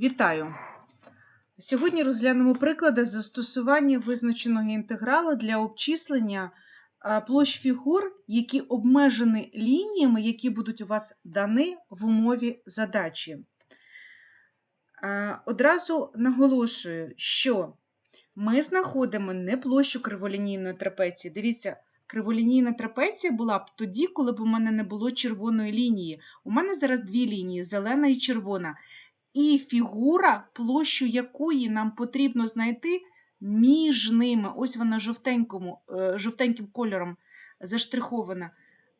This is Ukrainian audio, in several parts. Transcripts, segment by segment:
Вітаю! Сьогодні розглянемо приклади застосування визначеного інтеграла для обчислення площ фігур, які обмежені лініями, які будуть у вас дані в умові задачі. Одразу наголошую, що ми знаходимо не площу криволінійної трапеції. Дивіться, криволінійна трапеція була б тоді, коли б у мене не було червоної лінії. У мене зараз дві лінії зелена і червона. І фігура, площу якої нам потрібно знайти між ними. Ось вона жовтенькому, е, жовтеньким кольором заштрихована.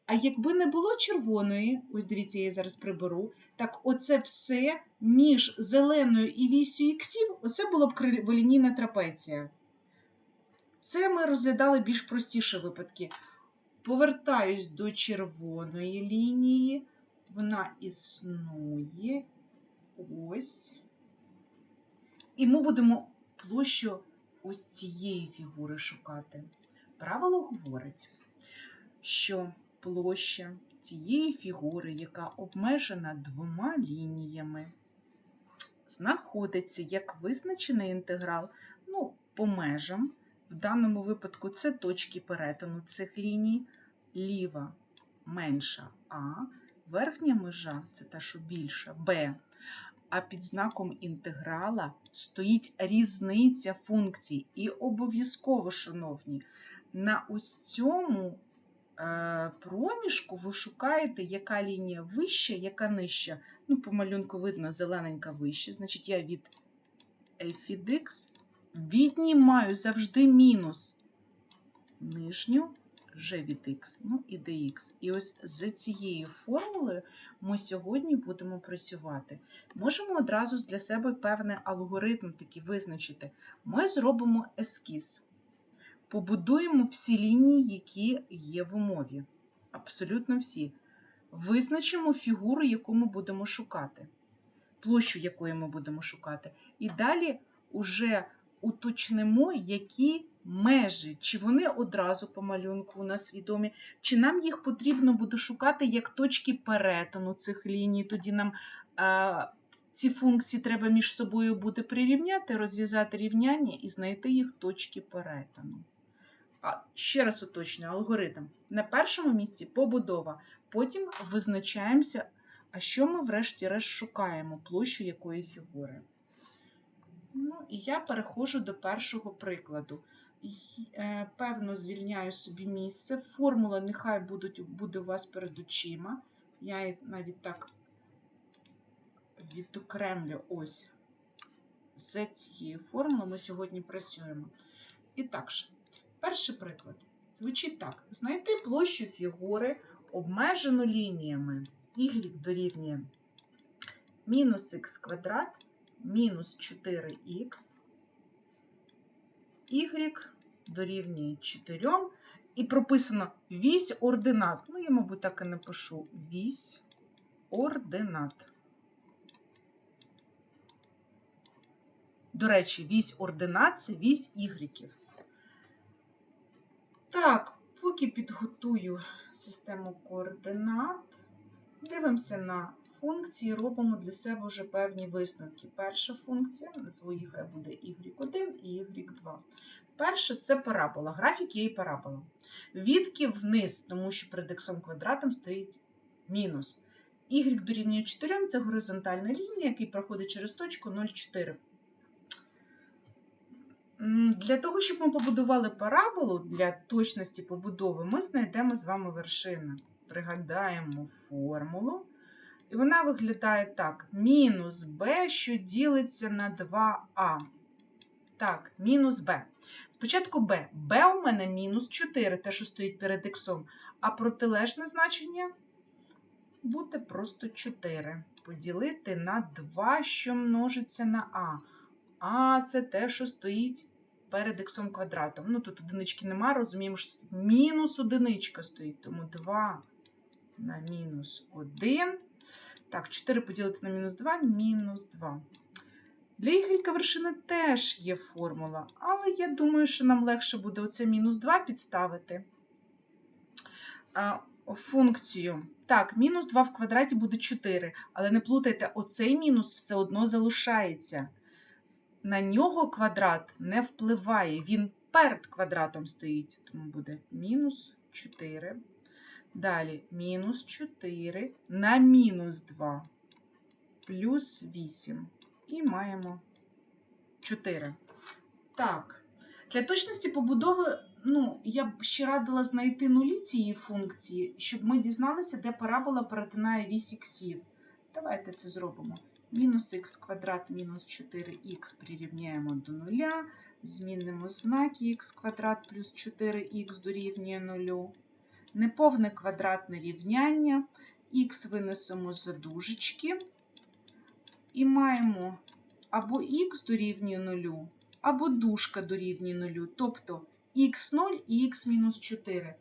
А якби не було червоної, ось дивіться, я її зараз приберу, так оце все між зеленою і вісю іксів, оце була б криволінійна трапеція. Це ми розглядали більш простіші випадки. Повертаюсь до червоної лінії, вона існує. Ось. І ми будемо площу ось цієї фігури шукати. Правило говорить, що площа цієї фігури, яка обмежена двома лініями, знаходиться як визначений інтеграл ну, по межам. В даному випадку це точки перетину цих ліній, ліва менша А, верхня межа це та, що більша Б. А під знаком інтеграла стоїть різниця функцій. І обов'язково, шановні, на ось цьому е, проміжку ви шукаєте, яка лінія вища, яка нижча. Ну, по малюнку видно, зелененька вища. Значить, я від f від x віднімаю завжди мінус нижню g від x, ну і dx. І ось з цією формулою ми сьогодні будемо працювати. Можемо одразу для себе певний алгоритм такий визначити. Ми зробимо ескіз, побудуємо всі лінії, які є в умові. Абсолютно всі. Визначимо фігуру, яку ми будемо шукати, площу якої ми будемо шукати. І далі уже уточнимо, які межі, чи вони одразу по малюнку у нас відомі, чи нам їх потрібно буде шукати як точки перетину цих ліній. Тоді нам а, ці функції треба між собою буде прирівняти, розв'язати рівняння і знайти їх точки перетину. А, Ще раз уточнюю, алгоритм. На першому місці побудова, потім визначаємося, а що ми врешті-решт шукаємо, площу якої фігури. Ну, і я переходжу до першого прикладу. Е, Певно, звільняю собі місце. Формула нехай будуть, буде у вас перед очима. Я її навіть так відокремлю ось з цією формулою ми сьогодні працюємо. І так же, перший приклад звучить так: знайти площу фігури, обмежену лініями y дорівнює мінус х квадрат мінус 4х, y дорівнює 4. І прописано вісь ординат. Ну, я, мабуть, так і напишу вісь ординат. До речі, вісь ординат це вісь ігреків. Так, поки підготую систему координат, дивимося на функції, робимо для себе вже певні висновки. Перша функція, назву її буде y1 і y2. Перше це парабола. Графік є і парабола. Відки вниз, тому що перед х квадратом стоїть мінус. Y дорівнює 4 це горизонтальна лінія, який проходить через точку 0,4. Для того, щоб ми побудували параболу для точності побудови, ми знайдемо з вами вершини. Пригадаємо формулу. І вона виглядає так: мінус b, що ділиться на 2а. Так, мінус b. Спочатку b. b у мене мінус 4, те, що стоїть перед х, а протилежне значення буде просто 4. Поділити на 2, що множиться на а. А це те, що стоїть перед х квадратом. Ну, тут одинички нема, розуміємо, що мінус одиничка стоїть, тому 2 на мінус 1. Так, 4 поділити на мінус 2, мінус 2. Для y вершини теж є формула, але я думаю, що нам легше буде оце мінус 2 підставити. Функцію Так, мінус 2 в квадраті буде 4, але не плутайте, оцей мінус все одно залишається. На нього квадрат не впливає, він перед квадратом стоїть, тому буде мінус 4. Далі мінус 4 на мінус 2 плюс 8. І маємо 4. Так. Для точності побудови, ну, я б ще радила знайти нулі цієї функції, щоб ми дізналися, де парабола перетинає вісь іксів. Давайте це зробимо. Мінус х квадрат мінус 4х прирівняємо до нуля. Змінимо знаки х квадрат плюс 4х дорівнює нулю. Неповне квадратне рівняння. Х винесемо за дужечки. І маємо або х дорівнює нулю, або дужка дорівнює нулю. Тобто х0 і х мінус 4.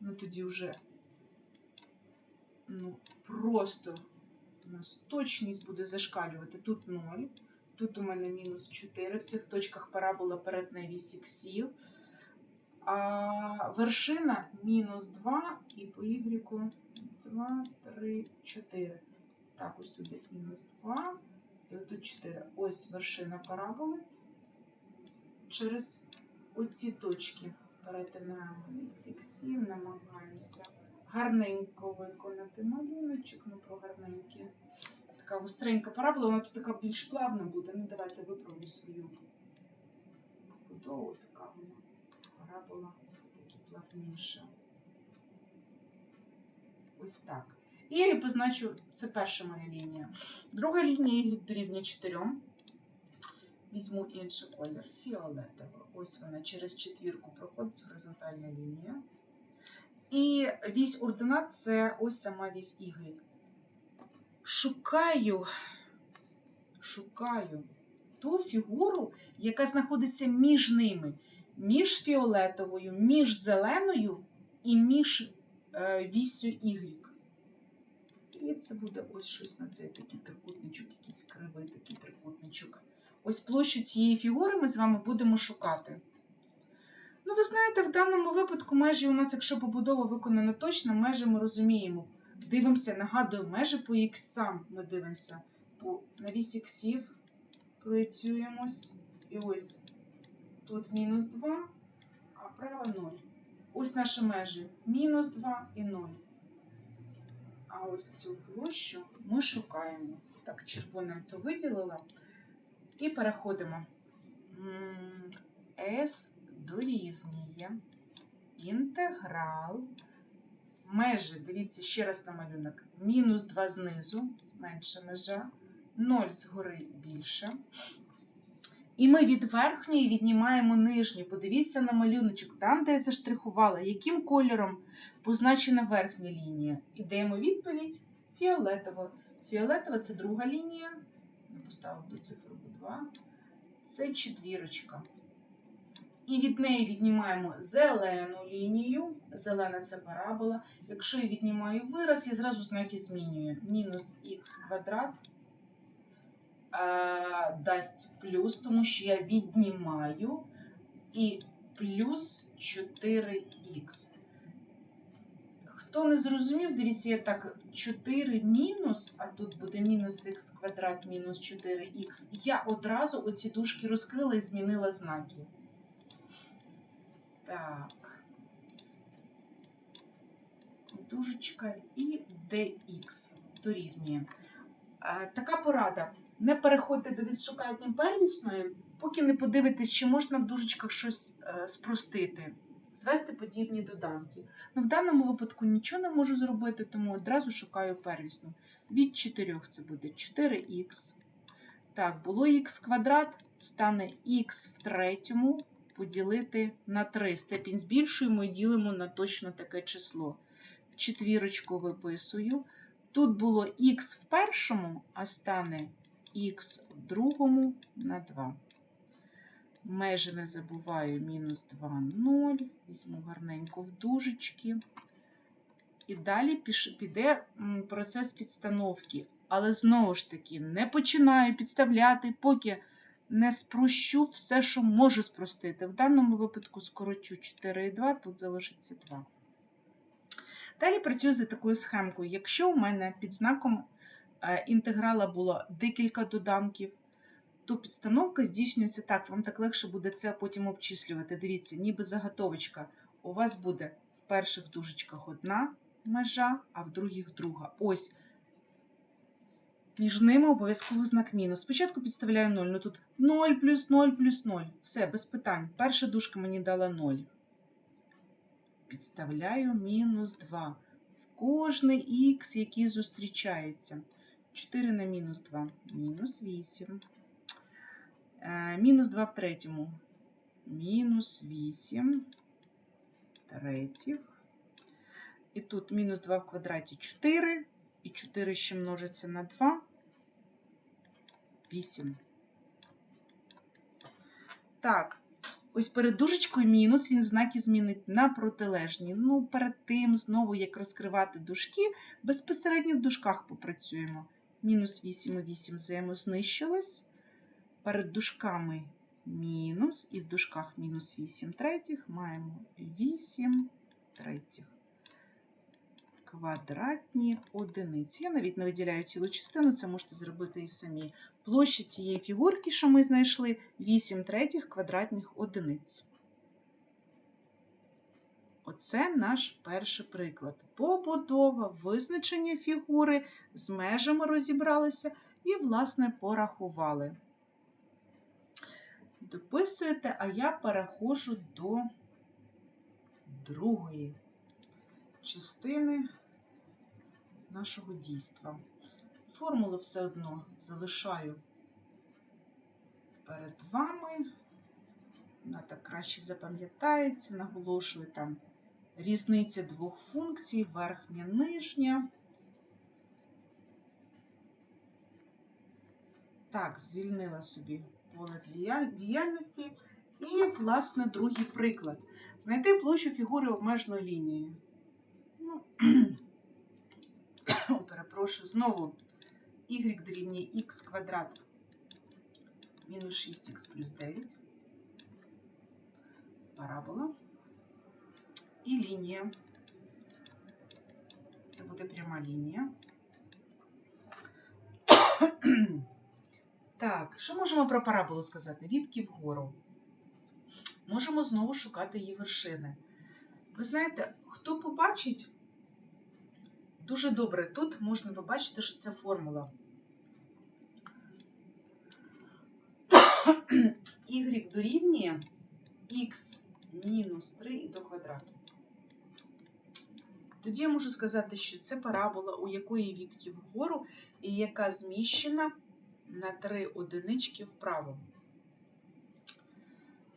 Ну тоді вже ну, просто у нас точність буде зашкалювати. Тут 0, тут у мене мінус 4. В цих точках парабола перетне вісь іксів. А вершина мінус 2 і по y 2, 3, 4. Так, ось тут десь мінус 2. І отут 4. Ось вершина параболи. Через оці точки перетинаємо вісь іксів, намагаємося гарненько виконати малюночок, ну про гарненькі. Така гостренька парабола, вона тут така більш плавна буде. Ну, давайте виправлю свою будову. Така вона парабола все-таки плавніша. Ось так. І я позначу, це перша моя лінія. Друга лінія дорівнює 4. Візьму інший колір фіолетовий. Ось вона через четвірку проходить горизонтальна лінія. І вісь ординат це ось сама вісь Y. Шукаю, шукаю ту фігуру, яка знаходиться між ними, між фіолетовою, між зеленою і між е, віссю Y. І це буде ось щось на цей такий трикутничок, якийсь кривий такий трикутничок. Ось площу цієї фігури ми з вами будемо шукати. Ну, ви знаєте, в даному випадку межі у нас, якщо побудова виконана точно, межі ми розуміємо. Дивимося, нагадую, межі по іксам ми дивимося. По, на вісь іксів проєцюємось. І ось тут мінус 2, а права 0. Ось наші межі. Мінус 2 і 0. А ось цю площу ми шукаємо. Так, червоним то виділила. І переходимо. S дорівнює інтеграл. Межі, дивіться ще раз на малюнок. Мінус 2 знизу, менша межа, 0 згори більше. І ми від верхньої віднімаємо нижню. Подивіться на малюночок, там, де я заштрихувала, яким кольором позначена верхня лінія. І даємо відповідь фіолетово. Фіолетова це друга лінія. Я поставив до цифру 2. Це четвірочка. І від неї віднімаємо зелену лінію. Зелена це парабола. Якщо я віднімаю вираз, я зразу знаки змінюю. Мінус х квадрат дасть плюс, тому що я віднімаю і плюс 4х. Хто не зрозумів, дивіться, я так 4 мінус, а тут буде мінус х квадрат мінус 4х. Я одразу оці дужки розкрила і змінила знаки. Так. Дужечка і dx дорівнює. А, Така порада. Не переходьте до відшукання первісної, поки не подивитесь, чи можна в дужечках щось е, спростити, звести подібні доданки. Ну, в даному випадку нічого не можу зробити, тому одразу шукаю первісну. Від 4 це буде 4х. Так, було х квадрат, стане х в третьому поділити на 3. Степінь збільшуємо і ділимо на точно таке число. Четвірочку виписую. Тут було х в першому, а стане х в другому на 2. Межі не забуваю, мінус 2, 0. Візьму гарненько в дужечки. І далі піде процес підстановки. Але знову ж таки, не починаю підставляти, поки не спрощу все, що можу спростити. В даному випадку скорочу 4,2, тут залишиться 2. Далі працюю за такою схемкою. Якщо у мене під знаком інтеграла було декілька доданків, то підстановка здійснюється так, вам так легше буде це потім обчислювати. Дивіться, ніби заготовочка. У вас буде в перших дужечках одна межа, а в других друга. Ось. Між ними обов'язково знак мінус. Спочатку підставляю 0. Ну тут 0 плюс 0 плюс 0. Все, без питань. Перша дужка мені дала 0. Підставляю мінус 2. В кожний х, який зустрічається. 4 на мінус 2. Мінус 8. Е, мінус 2 в третьому. Мінус 8. Третіх. І тут мінус 2 в квадраті 4. І 4 ще множиться на 2. 8. Так, ось перед дужечкою мінус, він знаки змінить на протилежні. Ну, перед тим, знову, як розкривати дужки, безпосередньо в дужках попрацюємо. Мінус 8 і 8 взаємознищилось. Перед дужками мінус, і в дужках мінус 8 третіх маємо 8 третіх. Квадратні одиниці. Я навіть не виділяю цілу частину, це можете зробити і самі. Площа цієї фігурки, що ми знайшли, 8 третіх квадратних одиниць. Оце наш перший приклад. Побудова, визначення фігури, з межами розібралися і, власне, порахували. Дописуєте, а я переходжу до другої частини нашого дійства. Формулу все одно залишаю перед вами. Вона так краще запам'ятається, наголошую там різниця двох функцій, верхня, нижня. Так, звільнила собі поле діяльності. І, власне, другий приклад. Знайти площу фігури обмеженої лінії. Ну, перепрошую, знову y дорівнює х квадрат мінус 6х плюс 9. Парабола. І лінія. Це буде пряма лінія. Так, що можемо про параболу сказати? Відки вгору. Можемо знову шукати її вершини. Ви знаєте, хто побачить, дуже добре, тут можна побачити, що це формула. y дорівнює х мінус 3 і до квадрату. Тоді я можу сказати, що це парабола, у якої відки вгору і яка зміщена на 3 одинички вправо.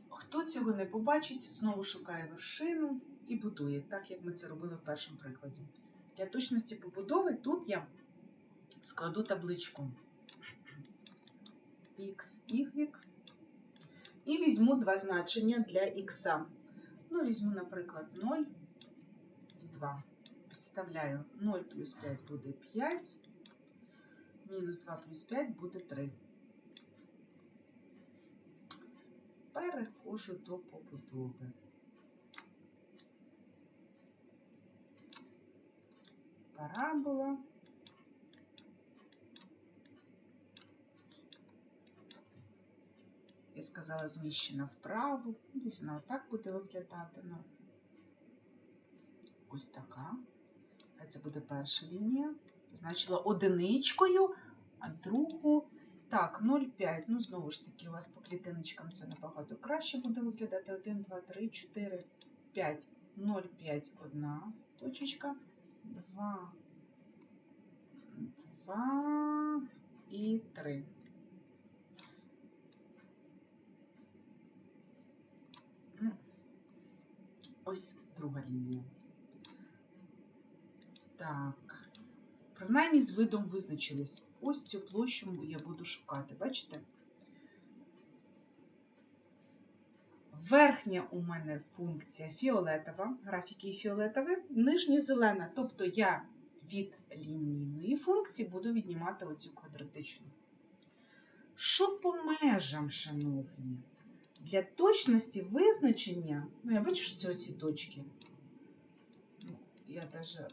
Хто цього не побачить, знову шукає вершину і будує, так як ми це робили в першому прикладі. Для точності побудови тут я складу табличку x, y і візьму два значення для х. Ну, візьму, наприклад, 0 і 2. Підставляю 0 плюс 5 буде 5, мінус 2 плюс 5 буде 3. Переходжу до побудови. Парабола. Я сказала, зміщена вправо. Десь вона отак буде виглядати. Ну, ось така. Це буде перша лінія. Позначила одиничкою, а другу. Так, 0,5. Ну, знову ж таки, у вас по клітиночкам це набагато краще буде виглядати. 1, 2, 3, 4, 5. 0,5 одна точечка. 2, 2 і 3. Ну, ось друга лінія. Так, принаймні з видом визначились. Ось цю площу я буду шукати, бачите? Верхня у мене функція фіолетова, графіки фіолетові, нижня зелена. Тобто я від лінійної функції буду віднімати оцю квадратичну. Що по межам, шановні? Для точності визначення, ну, я бачу, що це оці точки. я даже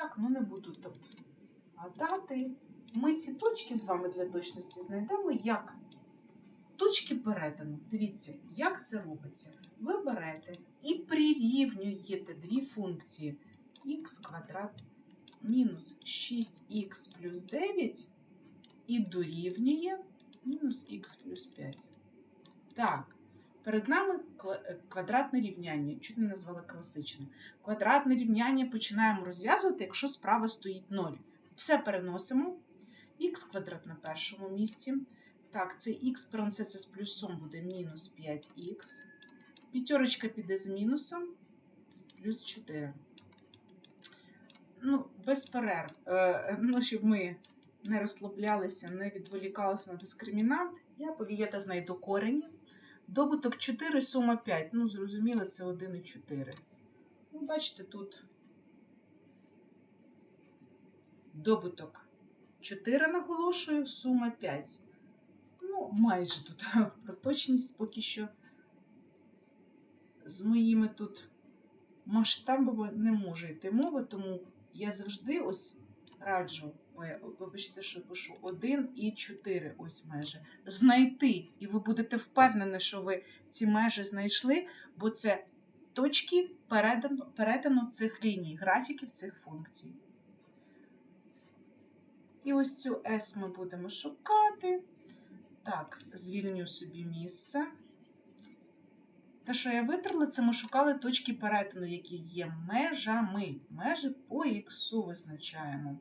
так, ну не буду тут. А дати. Ми ці точки з вами для точності знайдемо як точки перетину. Дивіться, як це робиться. Ви берете і прирівнюєте дві функції х квадрат мінус 6х плюс 9 і дорівнює мінус х плюс 5. Так, перед нами е, квадратне рівняння, чуть не назвала класичне. Квадратне рівняння починаємо розв'язувати, якщо справа стоїть 0. Все переносимо. х квадрат на першому місці. Так, це х перенесеться з плюсом буде мінус 5х. П'ятерочка піде з мінусом плюс 4. Ну, без перерв. Е, ну, щоб ми не розслаблялися, не відволікалися на дискримінант, я повіята знайду корені. Добуток 4, сума 5. Ну, зрозуміло, це 1 і 4. Ну, бачите, тут добуток 4 наголошую, сума 5. Ну, майже тут про точність поки що з моїми тут масштабами не може йти мова, тому я завжди ось раджу, ой, вибачте, що пишу 1 і 4 ось межі. Знайти, і ви будете впевнені, що ви ці межі знайшли, бо це точки перетину, перетину цих ліній, графіків цих функцій. І ось цю S ми будемо шукати. Так, звільню собі місце. Те, що я витерла, це ми шукали точки перетину, які є межами. Межі по х визначаємо.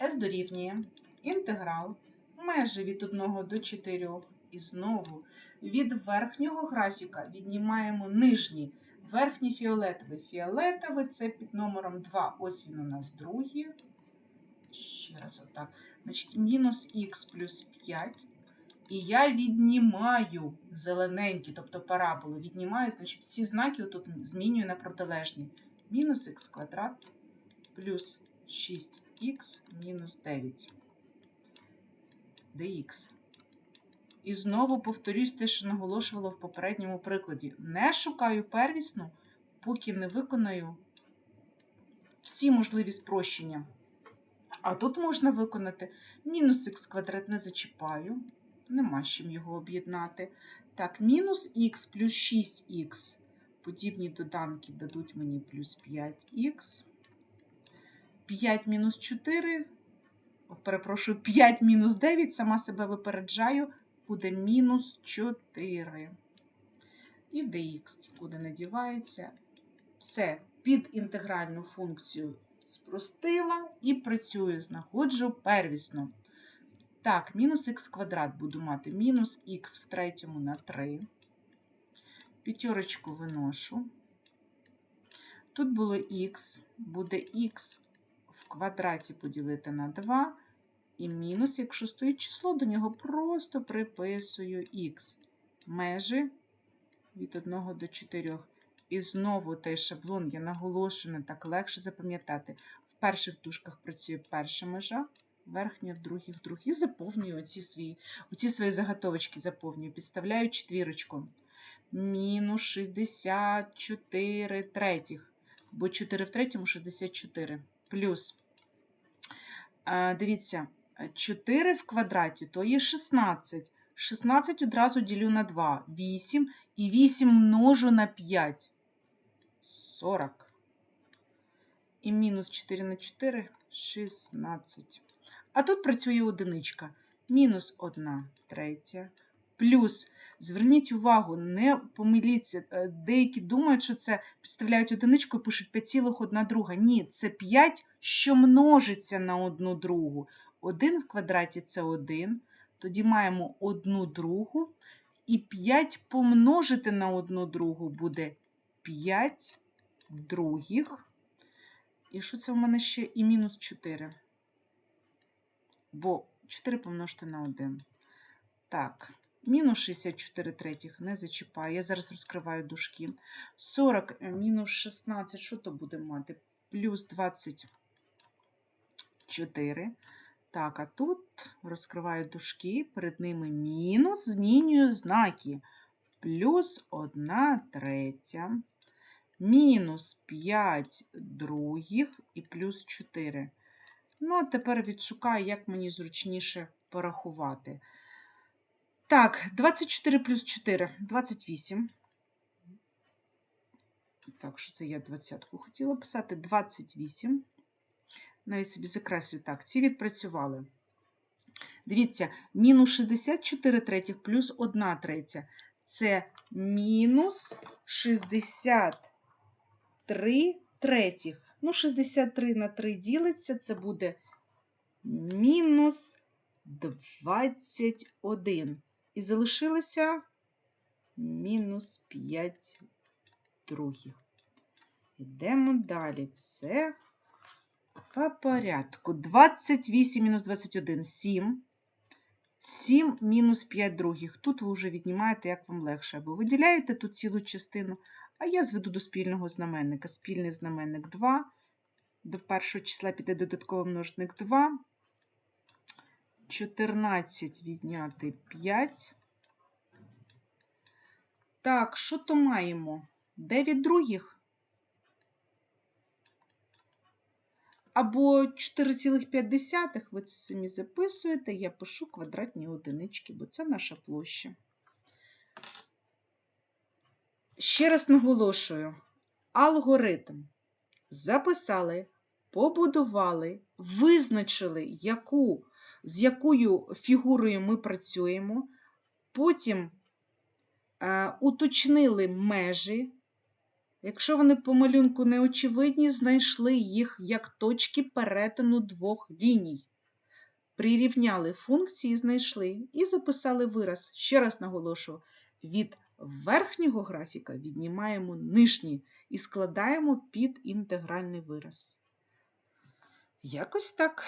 S дорівнює інтеграл межі від 1 до 4. І знову від верхнього графіка віднімаємо нижній. Верхній фіолетовий. Фіолетовий це під номером 2. Ось він у нас другий. Ще раз отак. Значить, мінус х плюс 5. І я віднімаю зелененькі, тобто параболу, віднімаю, значить, всі знаки тут змінюю на протилежні. Мінус х квадрат плюс 6х мінус 9 dx. І знову повторюсь те, що наголошувала в попередньому прикладі. Не шукаю первісну, поки не виконаю всі можливі спрощення. А тут можна виконати мінус х квадрат не зачіпаю. Нема з чим його об'єднати. Так, мінус х плюс 6х. Подібні доданки дадуть мені плюс 5х. 5 мінус 4. Перепрошую, 5 мінус 9, сама себе випереджаю, буде мінус 4. І dx нікуди не дівається. Все, під інтегральну функцію спростила і працюю, знаходжу первісну. Так, мінус х квадрат буду мати. Мінус х в третьому на 3. П'ятерочку виношу. Тут було х, буде х в квадраті поділити на 2. І мінус, якщо стоїть число, до нього просто приписую х. Межі від 1 до 4. І знову той шаблон я наголошую, так легше запам'ятати. В перших дужках працює перша межа, верхня в других, в. І заповнюю оці свої, оці свої заготовочки заповнюю. Підставляю четвірочку. Мінус 64 третіх. Бо 4 в третьому 64. Плюс. Дивіться, 4 в квадраті то є 16. 16 одразу ділю на 2. 8. І 8 множу на 5. 40. І мінус 4 на 4 16. А тут працює одиничка. Мінус 1 третя. Плюс, зверніть увагу, не помиліться. е, Деякі думають, що це підставляють одиничку і пишуть 5,1 друга. Ні, це 5, що множиться на одну другу. 1 в квадраті це 1. Тоді маємо одну другу. І 5 помножити на одну другу буде 5 других. І що це в мене ще? І мінус 4. Бо 4 помножити на 1. Так, мінус 64 третіх не зачіпаю. Я зараз розкриваю дужки. 40 мінус 16, що то буде мати? Плюс 24. Так, а тут розкриваю дужки, перед ними мінус, змінюю знаки. Плюс 1 третя. мінус 5 других і плюс 4. Ну, а тепер відшукаю, як мені зручніше порахувати. Так, 24 плюс 4 28. Так, що це я двадцятку хотіла писати? 28. Навіть собі закреслю так. Ці відпрацювали. Дивіться, мінус 64 третіх плюс 1 третя. Це мінус 63 третіх. Ну, 63 на 3 ділиться, це буде мінус 21. І залишилося мінус 5 других. Йдемо далі. Все по порядку. 28 мінус 21 7. 7 мінус 5 других. Тут ви вже віднімаєте, як вам легше. Або виділяєте тут цілу частину, а я зведу до спільного знаменника. Спільний знаменник 2. До першого числа піде додатковий множник 2. 14 відняти 5. Так, що то маємо? 9 других. Або 4,5 ви це самі записуєте, я пишу квадратні одинички, бо це наша площа. Ще раз наголошую: алгоритм записали, побудували, визначили, яку, з якою фігурою ми працюємо, потім е, уточнили межі. Якщо вони по малюнку не очевидні, знайшли їх як точки перетину двох ліній. Прирівняли функції, знайшли і записали вираз. Ще раз наголошую: від верхнього графіка віднімаємо нижній і складаємо під інтегральний вираз. Якось так.